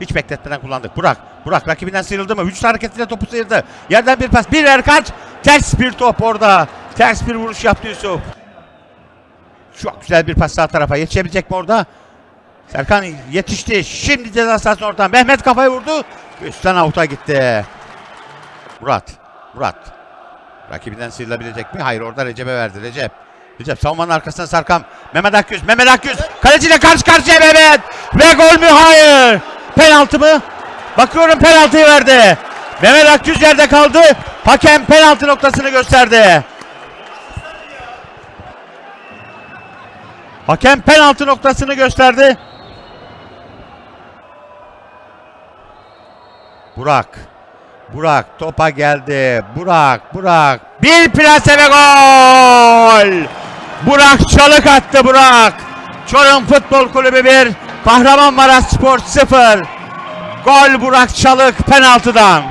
Hiç bekletmeden kullandık. Burak. Burak rakibinden sıyrıldı mı? Vücut hareketiyle topu sıyırdı. Yerden bir pas. Bir Erkaç. Ters bir top orada. Ters bir vuruş yaptı Yusuf. Çok güzel bir pas sağ tarafa. Yetişebilecek mi orada? Serkan yetişti. Şimdi ceza sahasının oradan. Mehmet kafayı vurdu. Üstten avuta gitti. Murat. Murat. Rakibinden sıyrılabilecek mi? Hayır orada Recep'e verdi. Recep. Recep savunmanın arkasına Sarkam. Mehmet Akgüz. Mehmet Akgüz. Kaleciyle karşı karşıya Mehmet. Ve gol mü? Hayır. Penaltı mı? Bakıyorum penaltıyı verdi. Mehmet Akgüz yerde kaldı. Hakem penaltı noktasını gösterdi. Hakem penaltı noktasını gösterdi. Burak. Burak topa geldi. Burak, Burak. Bir plase gol! Burak çalık attı Burak. Çorum Futbol Kulübü 1, Kahramanmaraş Spor 0. Gol Burak Çalık penaltıdan.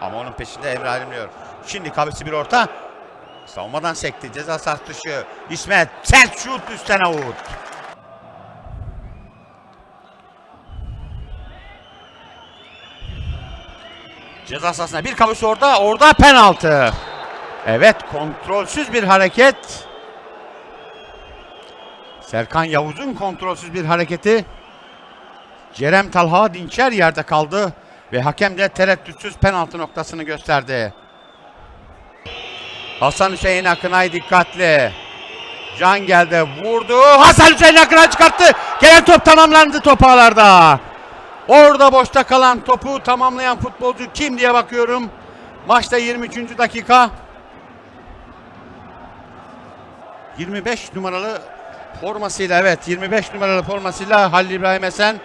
Ama onun peşinde Emre ayrılmıyor. Şimdi kavisi bir orta. Savunmadan sekti. Ceza sahası dışı. İsmet sert şut üstten avut. Ceza sahasına bir kavuş orada. Orada penaltı. Evet kontrolsüz bir hareket. Serkan Yavuz'un kontrolsüz bir hareketi. Cerem Talha Dinçer yerde kaldı. Ve hakem de tereddütsüz penaltı noktasını gösterdi. Hasan Hüseyin Akınay dikkatli. Can geldi vurdu. Hasan Hüseyin Akınay çıkarttı. Gelen top tamamlandı top ağlarda. Orada boşta kalan topu tamamlayan futbolcu kim diye bakıyorum. Maçta 23. dakika. 25 numaralı formasıyla evet 25 numaralı formasıyla Halil İbrahim Esen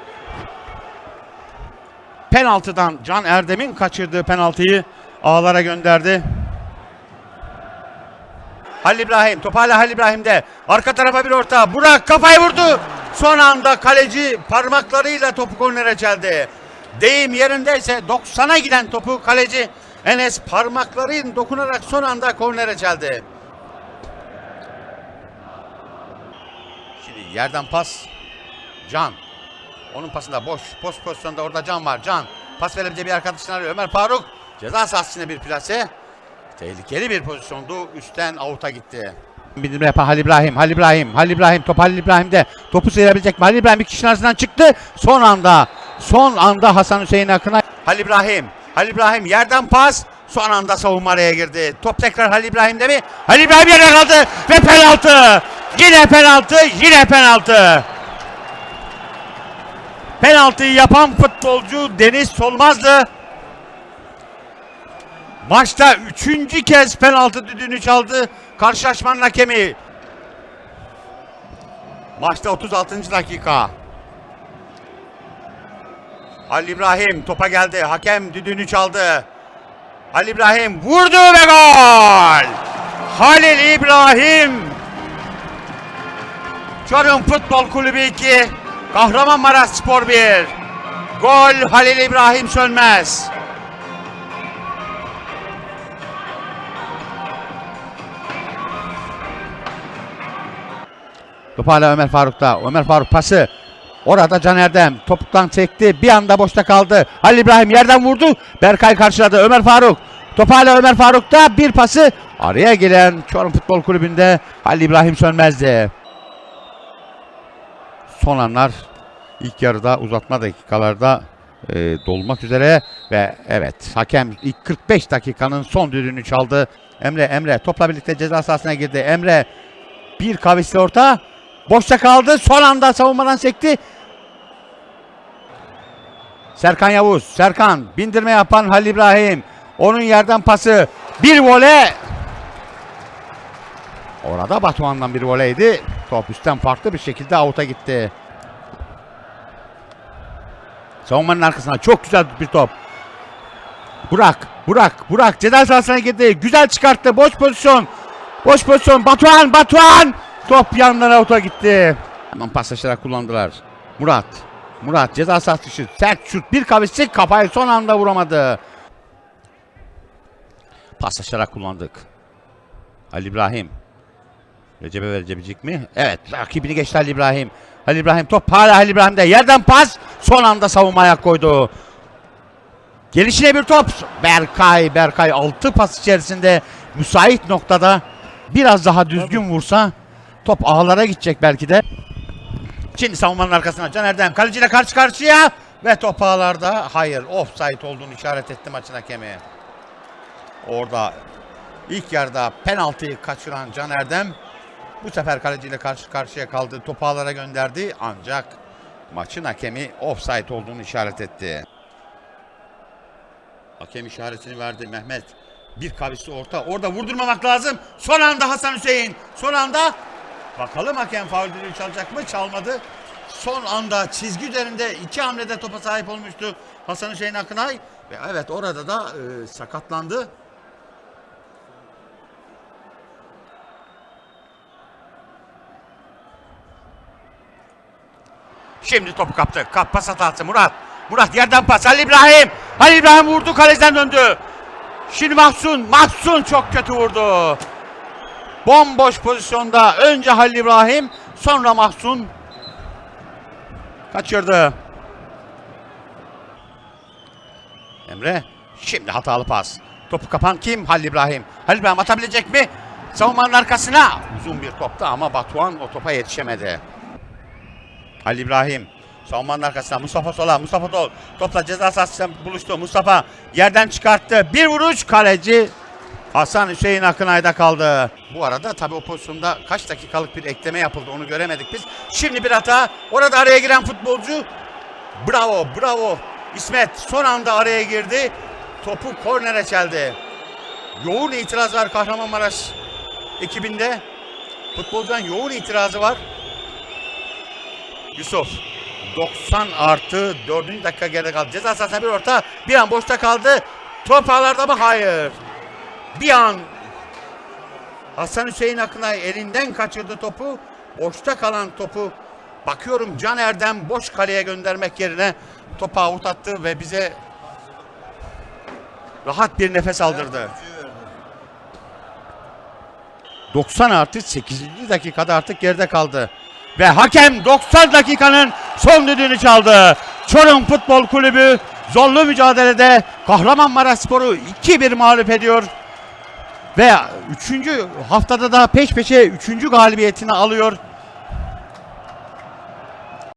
penaltıdan Can Erdem'in kaçırdığı penaltıyı ağlara gönderdi. Halil İbrahim. Top hala Halil İbrahim'de. Arka tarafa bir orta. Burak kafayı vurdu. Son anda kaleci parmaklarıyla topu kornere çeldi. Deyim yerindeyse 90'a giden topu kaleci Enes parmaklarıyla dokunarak son anda kornere çeldi. Şimdi yerden pas. Can. Onun pasında boş. Post pozisyonda orada Can var. Can. Pas verebileceği bir arkadaşını arıyor. Ömer Faruk. Ceza sahasına bir plase. Tehlikeli bir pozisyondu. Üstten avuta gitti. Bindirme yapan Halil İbrahim. Halil İbrahim. Halil İbrahim. Top Halil İbrahim'de. Topu sıyırabilecek mi? Halil İbrahim bir kişinin arasından çıktı. Son anda. Son anda Hasan Hüseyin Akın'a. Halil İbrahim. Halil İbrahim yerden pas. Son anda savunma araya girdi. Top tekrar Halil İbrahim'de mi? Halil İbrahim yerde kaldı. Ve penaltı. Yine penaltı. Yine penaltı. Penaltıyı yapan futbolcu Deniz Solmaz'dı. Maçta üçüncü kez penaltı düdüğünü çaldı. Karşılaşmanın hakemi. Maçta 36. dakika. Halil İbrahim topa geldi. Hakem düdüğünü çaldı. Halil İbrahim vurdu ve gol! Halil İbrahim Çorum Futbol Kulübü 2 Kahramanmaraş Spor 1 Gol Halil İbrahim Sönmez Top hala Ömer Faruk'ta. Ömer Faruk pası. Orada Can Erdem topuktan çekti. Bir anda boşta kaldı. Halil İbrahim yerden vurdu. Berkay karşıladı. Ömer Faruk. Top hala Ömer Faruk'ta. Bir pası. Araya giren Çorum Futbol Kulübü'nde Halil İbrahim Sönmez'di. Son anlar ilk yarıda uzatma dakikalarda e, dolmak üzere ve evet hakem ilk 45 dakikanın son düdüğünü çaldı. Emre Emre topla birlikte ceza sahasına girdi. Emre bir kavisli orta. Boşta kaldı. Son anda savunmadan sekti. Serkan Yavuz. Serkan bindirme yapan Halil İbrahim. Onun yerden pası. Bir vole. Orada Batuhan'dan bir voleydi. Top üstten farklı bir şekilde avuta gitti. Savunmanın arkasına çok güzel bir top. Burak, Burak, Burak ceza sahasına girdi. Güzel çıkarttı. Boş pozisyon. Boş pozisyon. Batuhan, Batuhan. Top yandan avuta gitti. Hemen paslaşarak kullandılar. Murat. Murat ceza sahası dışı. Sert şut. Bir kavisi kafayı son anda vuramadı. Paslaşarak kullandık. Halil İbrahim. Recep'e verebilecek mi? Evet. Rakibini geçti Halil İbrahim. Halil İbrahim top hala Halil İbrahim'de. Yerden pas. Son anda savunmaya koydu. Gelişine bir top. Berkay, Berkay 6 pas içerisinde müsait noktada biraz daha düzgün vursa top ağlara gidecek belki de. Şimdi savunmanın arkasına Can Erdem kaleciyle karşı karşıya ve top ağlarda. Hayır offside olduğunu işaret etti maçın hakemi. Orada ilk yarıda penaltıyı kaçıran Can Erdem bu sefer kaleciyle karşı karşıya kaldı. Topu ağlara gönderdi ancak maçın hakemi offside olduğunu işaret etti. Hakem işaretini verdi Mehmet. Bir kavisi orta. Orada vurdurmamak lazım. Son anda Hasan Hüseyin. Son anda bakalım hakem faul düdüğü çalacak mı? Çalmadı. Son anda çizgi üzerinde iki hamlede topa sahip olmuştu Hasan Hüseyin Akınay. Ve evet orada da e, sakatlandı. Şimdi topu kaptı. Kap pas hatası Murat. Murat yerden pas. Halil İbrahim. Halil İbrahim vurdu kaleciden döndü. Şimdi Mahsun. Mahsun çok kötü vurdu. Bomboş pozisyonda önce Halil İbrahim sonra Mahsun kaçırdı. Emre şimdi hatalı pas. Topu kapan kim? Halil İbrahim. Halil İbrahim atabilecek mi? Savunmanın arkasına. Uzun bir toptu ama Batuhan o topa yetişemedi. Halil İbrahim. Savunmanın arkasına Mustafa Sola. Mustafa Tol. Topla ceza sahasıyla buluştu. Mustafa yerden çıkarttı. Bir vuruş kaleci Hasan Hüseyin Akınay'da kaldı. Bu arada tabii o pozisyonda kaç dakikalık bir ekleme yapıldı onu göremedik biz. Şimdi bir hata. Orada araya giren futbolcu. Bravo bravo. İsmet son anda araya girdi. Topu kornere çeldi. Yoğun itiraz var Kahramanmaraş ekibinde. Futbolcudan yoğun itirazı var. Yusuf 90 artı 4. dakika geride kaldı. Ceza sahasına bir orta. Bir an boşta kaldı. Top ağlarda mı? Hayır. Bir an Hasan Hüseyin Akınay elinden kaçırdı topu. Boşta kalan topu bakıyorum Can Erdem boş kaleye göndermek yerine topu avut attı ve bize rahat bir nefes aldırdı. 90 artı 8. dakikada artık geride kaldı. Ve hakem 90 dakikanın son düdüğünü çaldı. Çorum Futbol Kulübü zorlu mücadelede Kahramanmaraş Sporu 2-1 mağlup ediyor. Ve 3. haftada da peş peşe 3. galibiyetini alıyor.